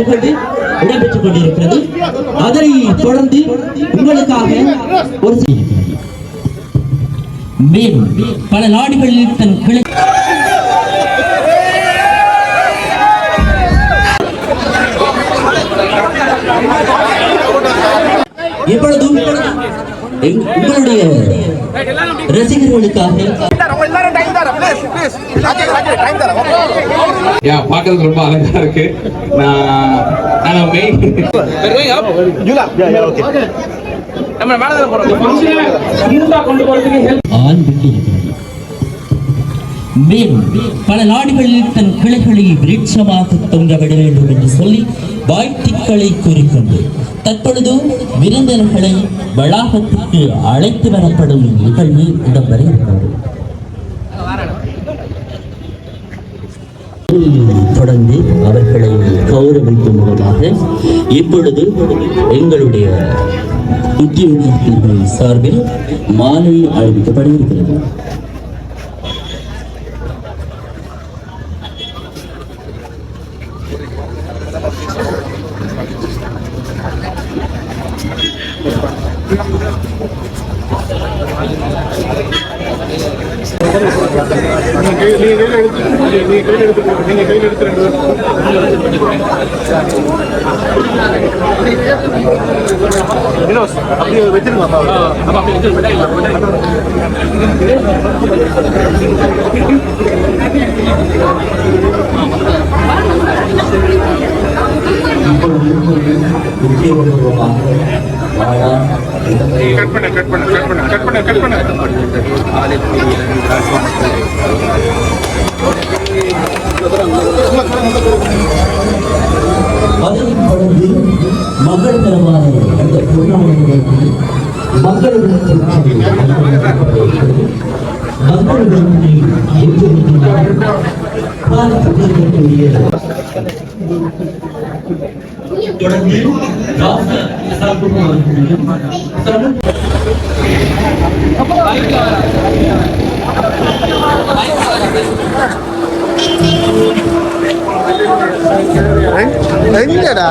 நிகழ்வு இடம்பெற்றுக் கொண்டிருக்கிறது. அதனை தொடர்ந்து உங்களுக்காக ஒரு மேலும் பல நாடுகளில் தன் கிளை இப்பொழுதும் உங்களுடைய ரசிகர்களுக்காக யா பார்க்கறதுக்கு ரொம்ப அழகா இருக்கு. நான் மெயின் நம்ம மேல மேலும் பல நாடுகளில் தன் கிளைகளை விருட்சமாக தொங்க விட வேண்டும் என்று சொல்லி வாழ்த்துக்களை கூறிக்கொண்டு தற்பொழுது விருந்தினர்களை வளாகத்திற்கு அழைத்து வரப்படும் நிகழ்வு இடம்பெற தொடர்ந்து அவர்களை கௌரவிக்கும் விதமாக இப்பொழுது எங்களுடைய உத்தியோகத்தின் சார்பில் மாலை அறிவிக்கப்பட இருக்கிறது அதைத் மகள் தரமான அந்த பொருளாதார மக்களுடன் மக்களுடன் தொடர்ந்து எங்கடா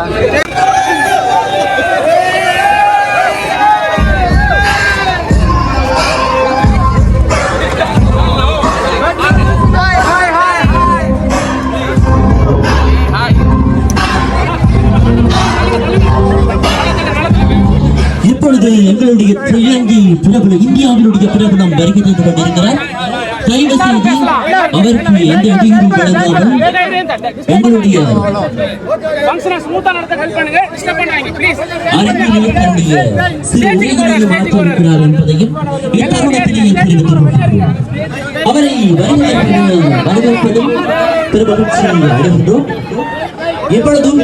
இப்பொழுது எங்களுடைய இலங்கை பிரபலம் இந்தியாவினுடைய பிரபலம் வருகை தந்து கொண்டிருக்கிறார் தயவு செய்து அவருக்கு எந்த இடையூறும் வழங்காமல் எங்களுடைய ஃபங்க்ஷனை ஸ்மூத்தா நடத்த ஹெல்ப் தன்னுடைய சிறு உரைகளை மாற்ற இருக்கிறார் என்பதையும் இத்தருணத்திலேயே தெரிவித்துக் கொள்கிறோம். அவரை வரவேற்பது வரவேற்பதும் பெருமகிழ்ச்சி அடைகின்றோம் இப்பொழுதும்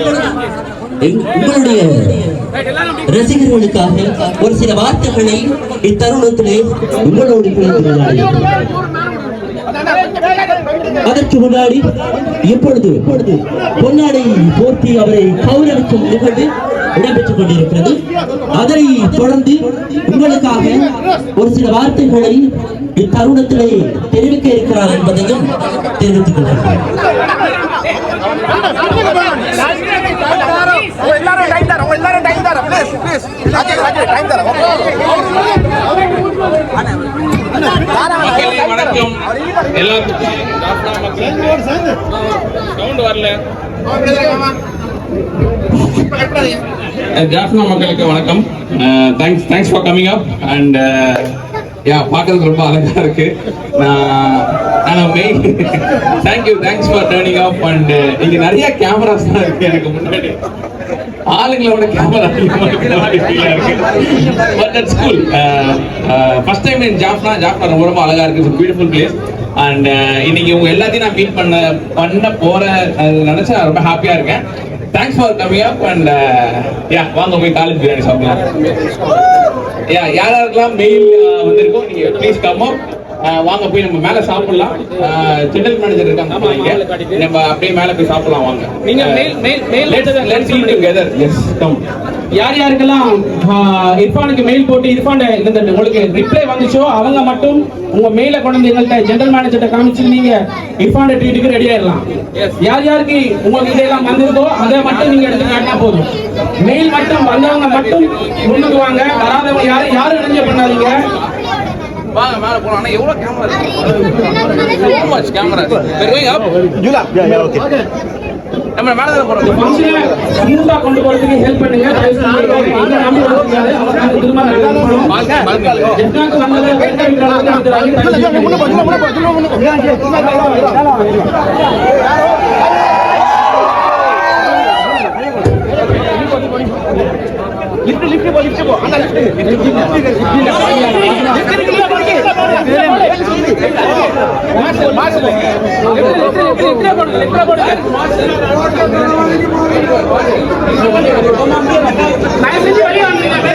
உங்களுடைய ரசிகர்களுக்காக ஒரு சில வார்த்தைகளை இத்தருணத்திலே உங்களோடு அதற்கு முன்னாடி இப்பொழுது இப்பொழுது பொன்னாடை போர்த்தி அவரை கௌரவிக்கும் நிகழ்வு இடம்பெற்றுக் கொண்டிருக்கிறது. அதனை தொடர்ந்து உங்களுக்காக ஒரு சில வார்த்தைகளை இத்தருணத்திலே தெரிவிக்க இருக்கிறார் என்பதையும் தெரிவித்துக் கொள்கிறேன். Please please Raje Raje time தர வணக்கம். சவுண்ட் வரல ஜாஃப்னா மக்களுக்கு வணக்கம். Thanks thanks for coming up and yeah பார்க்கறதுக்கு ரொம்ப அழகா இருக்கு. நான் நான் main thank you thanks for turning up and இங்க நிறைய கேமராஸ் தான் இருக்கு எனக்கு முன்னாடி. ஆளுங்களோட camera but that's cool first time in Jaffna Jaffna ரொம்ப ரொம்ப அழகா இருக்கு. பியூட்டிஃபுல் பிளேஸ் அண்ட் இன்னைக்கு உங்க எல்லாத்தையும் நான் மீட் பண்ண பண்ண போற நினைச்சா ரொம்ப ஹாப்பியா இருக்கேன். Thanks for coming up and yeah வாங்க போய் காலேஜ் பிரியாணி சாப்பிடலாம். யா யார் யாருக்கெல்லாம் மெயில் வந்திருக்கோம் நீங்க ப்ளீஸ் கம் அப் வாங்க போய் நம்ம மேல சாப்பிடலாம். ஜெனரல் மேனேஜர் இருக்காங்க. நம்ம அப்படியே மேல போய் சாப்பிடலாம் வாங்க. நீங்க mail- mail- mail let's eat together yes come யார் யாருக்கெல்லாம் இர்ஃபானுக்கு மெயில் போட்டு இர்ஃபான் இந்த உங்களுக்கு ரிப்ளை வந்துச்சோ அவங்க மட்டும் உங்க மெயில கொண்டு வந்து எங்கள்கிட்ட ஜெனரல் மேனேஜர்கிட்ட காமிச்சு நீங்க இர்ஃபான் ட்வீட்டுக்கு ரெடி ஆயிடலாம். யார் யாருக்கு உங்களுக்கு இதெல்லாம் வந்திருக்கோ அதை மட்டும் நீங்க எடுத்து காட்டினா போதும். மெயில் மட்டும் வந்தவங்க மட்டும் முன்னுக்கு வாங்க வராதவங்க யாரும் யாரும் இணைஞ்ச பண்ணாதீங்க. வாங்க மேல போலாம் ஆனா எவ்வளவு கேமரா இருக்கு much கேமரா up நம்ம மேல தான் போறோம் ஃபங்க்ஷனை ஸ்மூத்தா கொண்டு போறதுக்கு ஹெல்ப் பண்ணுங்க எங்க நம்பி திரும்ப லிஃப்ட் லிஃப்ட் போ லிஃப்ட் போ அந்த லிஃப்ட் தயவு செஞ்சு வெளியே வந்துருங்க.